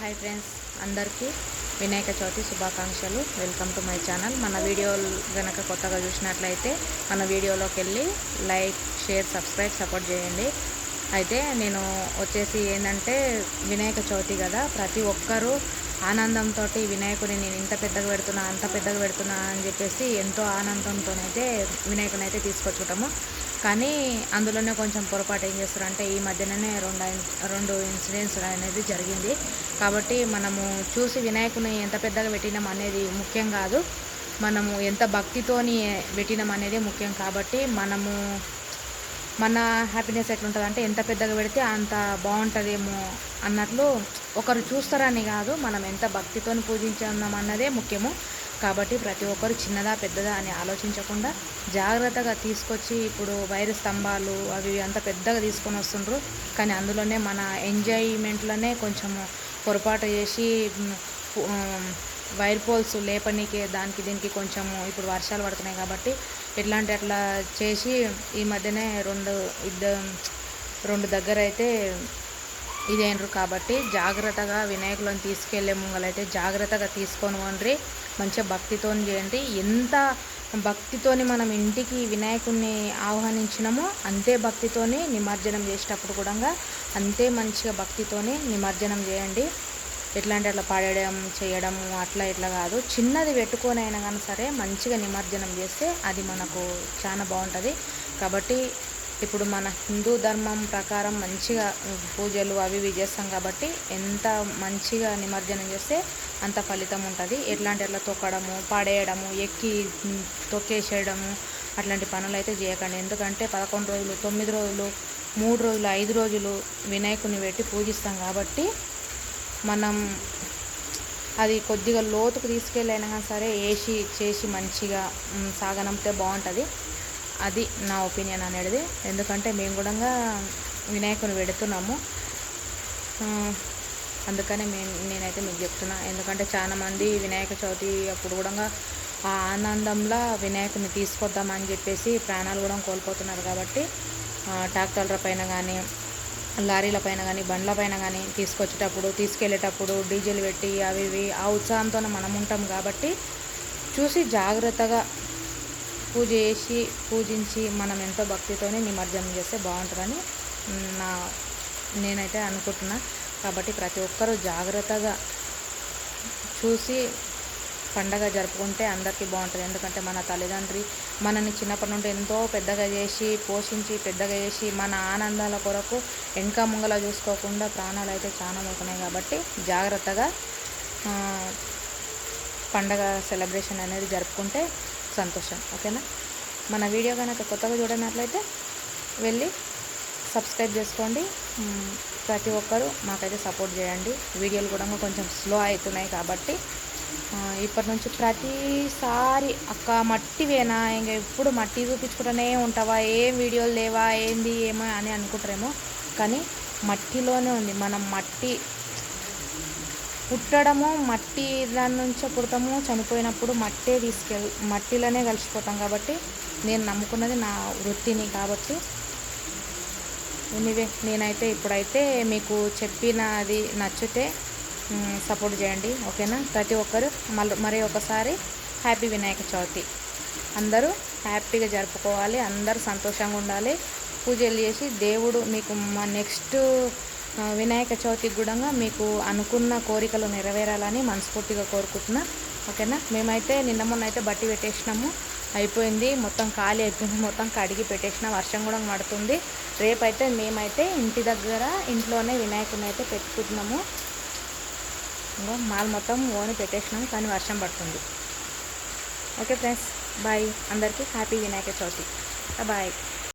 Hi friends అందరికీ వినాయక చవితి శుభాకాంక్షలు. Welcome to my channel. మన వీడియోలు కనుక కొత్తగా చూసినట్లయితే మన వీడియోలోకి వెళ్ళి లైక్ షేర్ సబ్స్క్రైబ్ సపోర్ట్ చేయండి. అయితే నేను వచ్చేసి ఏంటంటే వినాయక చవితి కదా ప్రతి ఒక్కరూ ఆనందంతో వినాయకుడిని నేను ఇంత పెద్దగా పెడుతున్నా అంత పెద్దగా పెడుతున్నా అని చెప్పేసి ఎంతో ఆనందంతోనైతే వినాయకుని అయితే తీసుకొచ్చుకుంటాము. కానీ అందులోనే కొంచెం పొరపాటు ఏం చేస్తారంటే ఈ మధ్యననే రెండు రెండు ఇన్సిడెంట్స్ అనేది జరిగింది. కాబట్టి మనము చూసి వినాయకుని ఎంత పెద్దగా పెట్టినాం అనేది ముఖ్యం కాదు. మనము ఎంత భక్తితోని పెట్టినాం అనేది ముఖ్యం. కాబట్టి మనము మన హ్యాపీనెస్ ఎట్లుంటుంది అంటే ఎంత పెద్దగా పెడితే అంత బాగుంటుందేమో అన్నట్లు ఒకరు చూస్తారని కాదు మనం ఎంత భక్తితో పూజించున్నాం అన్నదే ముఖ్యము. కాబట్టి ప్రతి ఒక్కరు చిన్నదా పెద్దదా అని ఆలోచించకుండా జాగ్రత్తగా తీసుకొచ్చి ఇప్పుడు వైర్ స్తంభాలు అవి ఇవి అంత పెద్దగా తీసుకొని వస్తుండ్రు. కానీ అందులోనే మన ఎంజాయ్మెంట్లోనే కొంచెము పొరపాటు చేసి వైర్ పోల్స్ లేపనీకి దానికి దీనికి కొంచెము ఇప్పుడు వర్షాలు పడుతున్నాయి కాబట్టి ఇట్లాంటి అట్లా చేసి ఈ మధ్యనే రెండు ఇద్దరు రెండు దగ్గర అయితే ఇదేండ్రు కాబట్టి జాగ్రత్తగా వినాయకులను తీసుకెళ్ళే ముంగలైతే జాగ్రత్తగా తీసుకొని వండ్రి మంచిగా భక్తితో చేయండి. ఎంత భక్తితోని మనం ఇంటికి వినాయకుడిని ఆహ్వానించినామో అంతే భక్తితోని నిమజ్జనం చేసేటప్పుడు కూడా అంతే మంచిగా భక్తితోని నిమజ్జనం చేయండి. ఎట్లా అంటే అట్లా పాడేయడం చేయడము అట్లా ఇట్లా కాదు. చిన్నది పెట్టుకొని అయినా కానీ సరే మంచిగా నిమజ్జనం చేస్తే అది మనకు చాలా బాగుంటుంది. కాబట్టి ఇప్పుడు మన హిందూ ధర్మం ప్రకారం మంచిగా పూజలు అవి ఇవి చేస్తాం కాబట్టి ఎంత మంచిగా నిమజ్జనం చేస్తే అంత ఫలితం ఉంటుంది. ఎట్లాంటి అట్లా తొక్కడము పడేయడము ఎక్కి తొక్కేసేయడము అట్లాంటి పనులు అయితే చేయకండి. ఎందుకంటే పదకొండు రోజులు తొమ్మిది రోజులు మూడు రోజులు ఐదు రోజులు వినాయకుని పెట్టి పూజిస్తాం కాబట్టి మనం అది కొద్దిగా లోతుకు తీసుకెళ్ళైనా కానీ సరే వేసి చేసి మంచిగా మ్, సాగనంపితే బాగుంటుంది. అది నా ఒపీనియన్ అనేది. ఎందుకంటే మేము కూడా వినాయకుని పెడుతున్నాము. అందుకనే మేము నేనైతే మీకు చెప్తున్నా. ఎందుకంటే చాలా మంది వినాయక చవితి అప్పుడు కూడా ఆ ఆనందంలో వినాయకుని తీసుకొద్దామని చెప్పేసి ప్రాణాలు కూడా కోల్పోతున్నారు కాబట్టి ట్రాక్టర్ల పైన కానీ లారీల పైన కానీ బండ్ల పైన కానీ తీసుకొచ్చేటప్పుడు తీసుకెళ్ళేటప్పుడు డీజిల్ పెట్టి అవి ఇవి ఆ ఉత్సాహంతో మనం ఉంటాం కాబట్టి చూసి జాగ్రత్తగా పూజ చేసి పూజించి మనం ఎంతో భక్తితోనే నిమజ్జనం చేస్తే బాగుంటుందని నా నేనైతే అనుకుంటున్నా. కాబట్టి ప్రతి ఒక్కరూ జాగ్రత్తగా చూసి పండగ జరుపుకుంటే అందరికీ బాగుంటుంది. ఎందుకంటే మన తల్లిదండ్రి మనని చిన్నప్పటి నుండి ఎంతో పెద్దగా చేసి పోషించి పెద్దగా చేసి మన ఆనందాల కొరకు వెనక ముంగల చూసుకోకుండా ప్రాణాలు అయితే చాలా అవుతున్నాయి కాబట్టి జాగ్రత్తగా పండగ సెలబ్రేషన్ అనేది జరుపుకుంటే సంతోషం ఓకేనా? మన వీడియో కనుక కొత్తగా చూడనట్లయితే వెళ్ళి సబ్స్క్రైబ్ చేసుకోండి. ప్రతి ఒక్కరూ మాకైతే సపోర్ట్ చేయండి. వీడియోలు కూడా కొంచెం స్లో అవుతున్నాయి కాబట్టి ఇప్పటి నుంచి ప్రతిసారి అక్క మట్టివేనా ఇంకా ఎప్పుడు మట్టి చూపించుకుంటూనే ఉంటావా? ఏం వీడియోలు లేవా? ఏంది? ఏమో అని అనుకుంటారేమో. కానీ మట్టిలోనే ఉంది. మనం మట్టి పుట్టడము మట్టి దాని నుంచే పుడతాము. చనిపోయినప్పుడు మట్టే తీసుకెళ్ మట్టిలోనే కలిసిపోతాం కాబట్టి నేను నమ్ముకున్నది నా వృత్తిని కాబట్టి. ఎనీవే నేనైతే ఇప్పుడైతే మీకు చెప్పినది నచ్చితే సపోర్ట్ చేయండి. ఓకేనా? ప్రతి ఒక్కరు మళ్ళీ మరి ఒకసారి హ్యాపీ వినాయక చవితి. అందరూ హ్యాపీగా జరుపుకోవాలి. అందరూ సంతోషంగా ఉండాలి. పూజలు చేసి దేవుడు మీకు మా నెక్స్ట్ వినాయక చవితికి కూడా మీకు అనుకున్న కోరికలు నెరవేరాలని మనస్ఫూర్తిగా కోరుకుంటున్నా. ఓకేనా? మేమైతే నిన్న మొన్న అయితే బట్టి పెట్టేసినాము. అయిపోయింది. మొత్తం ఖాళీ అయిపోయింది. మొత్తం కడిగి పెట్టేసిన. వర్షం కూడా పడుతుంది. రేపైతే మేమైతే ఇంటి దగ్గర ఇంట్లోనే వినాయకుని అయితే పెట్టుకుంటున్నాము. ఇంకో మాల్ మొత్తం ఓని పెట్టేసినాము కానీ వర్షం పడుతుంది. Okay friends bye. అందరికీ హ్యాపీ వినాయక చవితి. బాయ్.